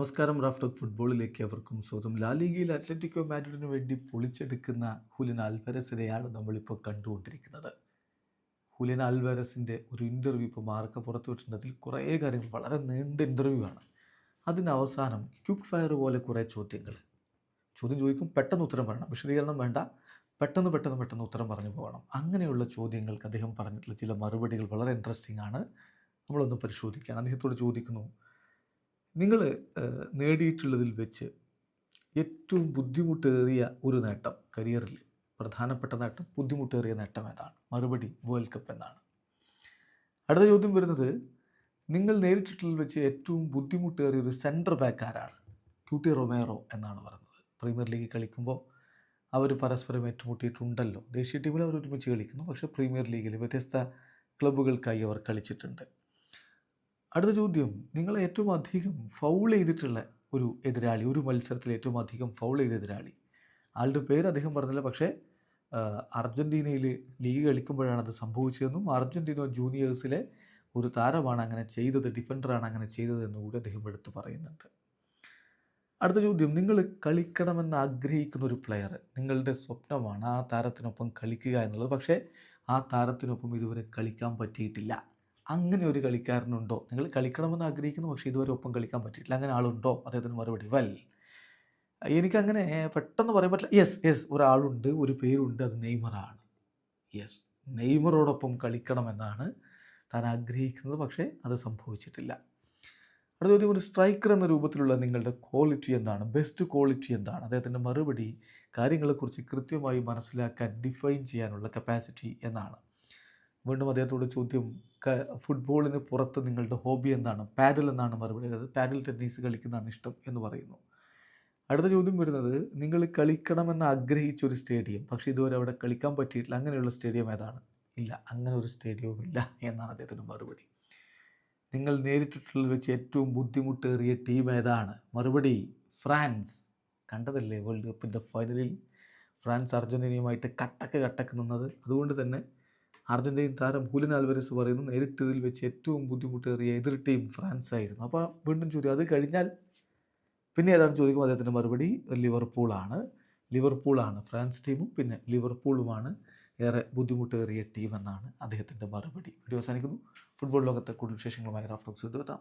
നമസ്കാരം റാഫ്റ്റോക്ക് ഫുട്ബോളിലേക്ക് അവർക്കും സ്വാഗതം. ലാ ലീഗയിൽ അത്ലറ്റിക്കോ മാഡ്രിഡിന് വേണ്ടി പൊളിച്ചെടുക്കുന്ന ഹുലിൻ അൽവരസിനെയാണ് നമ്മളിപ്പോൾ കണ്ടുകൊണ്ടിരിക്കുന്നത്. ഹുലിൻ അൽവരസിന്റെ ഒരു ഇന്റർവ്യൂ ഇപ്പോൾ മാർക്ക പുറത്ത് വിട്ടിട്ടുണ്ട്. അതിൽ കുറേ കാര്യങ്ങൾ വളരെ നീണ്ട ഇന്റർവ്യൂ ആണ്. അതിന് അവസാനം ക്യുക്ക് ഫയർ പോലെ കുറേ ചോദ്യങ്ങൾ. ചോദ്യം ചോദിക്കും പെട്ടെന്ന് ഉത്തരം പറയണം. വിശദീകരണം വേണ്ട. പെട്ടെന്ന് പെട്ടെന്ന് പെട്ടെന്ന് ഉത്തരം പറഞ്ഞു പോകണം. അങ്ങനെയുള്ള ചോദ്യങ്ങൾക്ക് അദ്ദേഹം പറഞ്ഞിട്ടുള്ള ചില മറുപടികൾ വളരെ ഇൻട്രസ്റ്റിംഗ് ആണ്. നമ്മളൊന്ന് പരിശോധിക്കുകയാണ് അദ്ദേഹത്തോട് ചോദിക്കുന്നു നിങ്ങൾ നേടിയിട്ടുള്ളതിൽ വെച്ച് ഏറ്റവും ബുദ്ധിമുട്ടേറിയ ഒരു നേട്ടം കരിയറിൽ പ്രധാനപ്പെട്ട നേട്ടം ബുദ്ധിമുട്ടേറിയ നേട്ടം ഏതാണ്? മറുപടി വേൾഡ് കപ്പ് എന്നാണ്. അടുത്ത ചോദ്യം വരുന്നത് നിങ്ങൾ നേരിട്ടിട്ടുള്ളതിൽ വെച്ച് ഏറ്റവും ബുദ്ധിമുട്ടേറിയ ഒരു സെന്റർ ബാക്ക് ആരാണ്? ക്യൂട്ടി റൊമേറോ എന്നാണ് പറയുന്നത്. പ്രീമിയർ ലീഗിൽ കളിക്കുമ്പോൾ അവർ പരസ്പരം ഏറ്റുമുട്ടിയിട്ടുണ്ടല്ലോ. ദേശീയ ടീമിൽ അവർ ഒരുമിച്ച് കളിക്കുന്നു പക്ഷേ പ്രീമിയർ ലീഗിൽ വ്യത്യസ്ത ക്ലബ്ബുകൾക്കായി അവർ കളിച്ചിട്ടുണ്ട്. അടുത്ത ചോദ്യം. നിങ്ങൾ ഏറ്റവും അധികം ഫൗൾ ചെയ്തിട്ടുള്ള ഒരു എതിരാളി ഒരു മത്സരത്തിൽ ഏറ്റവും അധികം ഫൗൾ ചെയ്ത എതിരാളി. ആളുടെ പേര് അദ്ദേഹം പറഞ്ഞില്ല. പക്ഷേ അർജന്റീനയിൽ ലീഗ് കളിക്കുമ്പോഴാണ് അത് സംഭവിച്ചതെന്നും അർജന്റീന ജൂനിയേഴ്സിലെ ഒരു താരമാണ് അങ്ങനെ ചെയ്തത് ഡിഫൻഡറാണ് അങ്ങനെ ചെയ്തത് എന്നുകൂടി അദ്ദേഹം എടുത്ത് പറയുന്നുണ്ട്. അടുത്ത ചോദ്യം. നിങ്ങൾ കളിക്കണമെന്ന് ആഗ്രഹിക്കുന്ന ഒരു പ്ലെയർ നിങ്ങളുടെ സ്വപ്നമാണ് ആ താരത്തിനൊപ്പം കളിക്കുക എന്നുള്ളത്. പക്ഷേ ആ താരത്തിനൊപ്പം ഇതുവരെ കളിക്കാൻ പറ്റിയിട്ടില്ല. അങ്ങനെ ഒരു കളിക്കാരനുണ്ടോ? നിങ്ങൾ കളിക്കണമെന്ന് ആഗ്രഹിക്കുന്നു പക്ഷേ ഇതുവരെ ഒപ്പം കളിക്കാൻ പറ്റിയിട്ടില്ല. അങ്ങനെ ആളുണ്ടോ? അദ്ദേഹത്തിന് മറുപടി. വെൽ എനിക്കങ്ങനെ പെട്ടെന്ന് പറയാൻ പറ്റില്ല. യെസ് യെസ് ഒരാളുണ്ട് ഒരു പേരുണ്ട് അത് നെയ്മറാണ്. യെസ് നെയ്മറോടൊപ്പം കളിക്കണമെന്നാണ് താൻ ആഗ്രഹിക്കുന്നത് പക്ഷേ അത് സംഭവിച്ചിട്ടില്ല. അടുത്ത ചോദ്യം ഒരു സ്ട്രൈക്കർ എന്ന രൂപത്തിലുള്ള നിങ്ങളുടെ ക്വാളിറ്റി എന്താണ്? ബെസ്റ്റ് ക്വാളിറ്റി എന്താണ്? അദ്ദേഹത്തിന്റെ മറുപടി കാര്യങ്ങളെക്കുറിച്ച് കൃത്യമായി മനസ്സിലാക്കാൻ ഡിഫൈൻ ചെയ്യാനുള്ള കപ്പാസിറ്റി എന്നാണ്. വീണ്ടും അദ്ദേഹത്തോട് ചോദ്യം ഫുട്ബോളിന് പുറത്ത് നിങ്ങളുടെ ഹോബി എന്താണ്? പാഡിൽ എന്നാണ് മറുപടി അതായത് പാഡിൽ ടെന്നീസ് കളിക്കുന്നതാണ് ഇഷ്ടം എന്ന് പറയുന്നു. അടുത്ത ചോദ്യം വരുന്നത് നിങ്ങൾ കളിക്കണമെന്ന് ആഗ്രഹിച്ച ഒരു സ്റ്റേഡിയം പക്ഷേ ഇതുവരെ അവിടെ കളിക്കാൻ പറ്റിയിട്ടില്ല. അങ്ങനെയുള്ള സ്റ്റേഡിയം ഏതാണ്? ഇല്ല അങ്ങനെ ഒരു സ്റ്റേഡിയവും ഇല്ല എന്നാണ് അദ്ദേഹത്തിന്റെ മറുപടി. നിങ്ങൾ നേരിട്ടിട്ടുള്ളത് വെച്ച് ഏറ്റവും ബുദ്ധിമുട്ടേറിയ ടീം ഏതാണ്? മറുപടി ഫ്രാൻസ്. കണ്ടതല്ലേ വേൾഡ് കപ്പിന്റെ ഫൈനലിൽ ഫ്രാൻസ് അർജന്റീനയുമായിട്ട് കട്ടക്ക് കട്ടക്ക് നിന്നത്. അതുകൊണ്ട് തന്നെ അർജന്റീൻ താരം ഹുലിൻ ആൽവരസ് പറയുന്നു നേരിട്ടതിൽ വെച്ച് ഏറ്റവും ബുദ്ധിമുട്ടേറിയ എതിർ ടീം ഫ്രാൻസ് ആയിരുന്നു അപ്പോൾ വീണ്ടും ചോദ്യം അത് കഴിഞ്ഞാൽ പിന്നെ ഏതാണ് ചോദിക്കുമ്പോൾ അദ്ദേഹത്തിന്റെ മറുപടി ലിവർപൂളാണ്. ലിവർപൂളാണ് ഫ്രാൻസ് ടീമും പിന്നെ ലിവർപൂളുമാണ് ഏറെ ബുദ്ധിമുട്ടേറിയ ടീം എന്നാണ് അദ്ദേഹത്തിന്റെ മറുപടി. വീഡിയോ അവസാനിക്കുന്നു. ഫുട്ബോൾ ലോകത്തെ കൂടുതൽ വിശേഷങ്ങളുമായി റാഫ്റ്റോക്സ് എത്താം.